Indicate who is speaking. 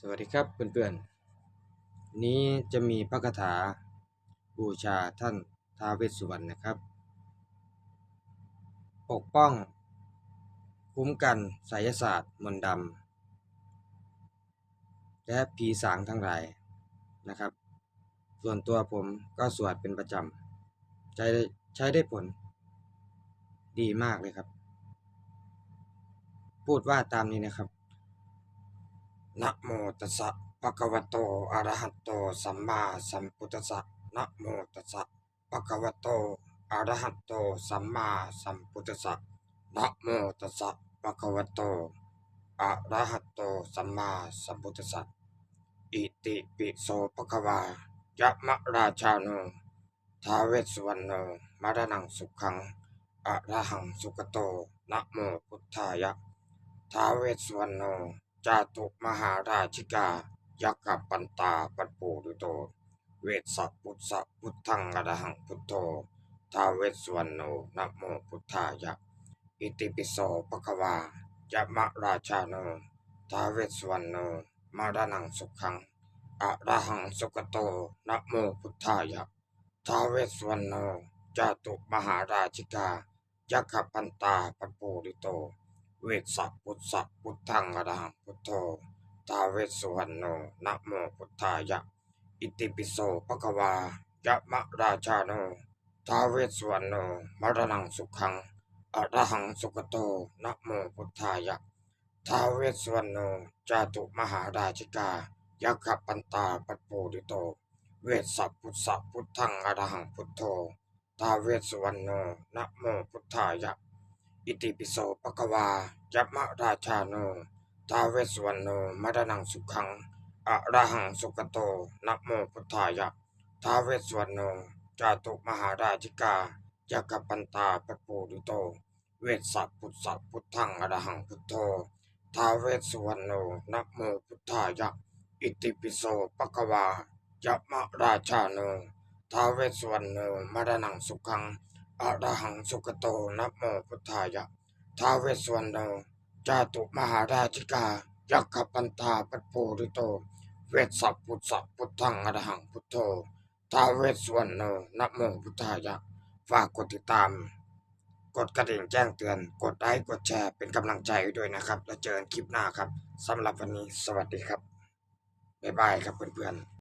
Speaker 1: สวัสดีครับเพื่อนๆ นี้จะมีพระคาถาบูชาท่านท้าเวสสุวรรณนะครับ ปกป้อง คุ้มกันไสยศาสตร์มนต์ดำและผีสางทั้งหลายนะครับ ส่วนตัวผมก็สวดเป็นประจำใช้ใช้ได้ผลดีมากเลยครับ พูดว่าตามนี้นะครับ นะโมตัสสะภะคะวะโตอะระหะโตสัมมาสัมพุทธัสสะนะโมตัสสะภะคะวะโตอะระหะโตสัมมาสัมพุทธัสสะนะโมตัสสะภะคะวะโตอะระหะโตสัมมาสัมพุทธัสสะอิติปิโสภะคะวายะมะราชาโนท้าวเวสสุวรรณโนมรณังสุขังอะระหังสุขโตนะโมพุทธายะท้าวเวสสุวรรณโน จาตุมหาราชิกา ยักขปันตาปัปปูรุโต เวสสะพุทธะพุทธังอรหังพุทโธท้าเวสวรรณโนนะโมพุทธายะ อิติปิโสภะควายะมะราชาโนท้าเวสวรรณโนมารณังสุขังอะระหังสุขโตนะโมพุทธายะท้าเวสวรรณโนจาตุมหาราชิกายักขปันตาปัปปูริโต เวสสะพุทธะพุทธังอรหังพุทโธทาวเวสสุวรรณโนนะโมพุทธายะ อิติปิโสภะคะวายะมะราชาโนทาเวสสุวรรณโนมรณังสุขังอระหังสุขโตนะโมพุทธายะทาวเวสสุวรรณโนจาตุมหาราชิกายักขปันตาปัปปูริโต เวสสะพุทธะพุทธังอรหังพุทโธทาวเวสสุวรรณโนนะโมพุทธายะ อิติปิโสภะคะวายัมมะราชาโนทาวเวสวรรณโนมรณังสุขังอะระหังสุขโตนะโมพุทธายะทาวเวสวรรณโนจาตุมหาราชิกายักปันตาปปูริโต เวสสะพุทธะพุทธังอรหังพุทโธทาวเวสวรรณโนนะโมพุทธายะอิติปิโสภะคะวายัมมะราชาโนทาวเวสวรรณโนมรณังสุขัง อะระหังสุขโตนะโมพุทธายะท้าเวสวรรณโนจาตุมหาราชิกายักขปันตาปัปูริโต เวสสัพพุทธะพุทธังอะรหังพุทโธท้าเวสวรรณโนนะโมพุทธายะฝากกดติดตาม กดกระดิ่งแจ้งเตือน กดไลค์กดแชร์เป็นกำลังใจด้วยนะครับ แล้วเจอกันคลิปหน้าครับสำหรับวันนี้สวัสดีครับบ๊ายบายครับเพื่อนๆ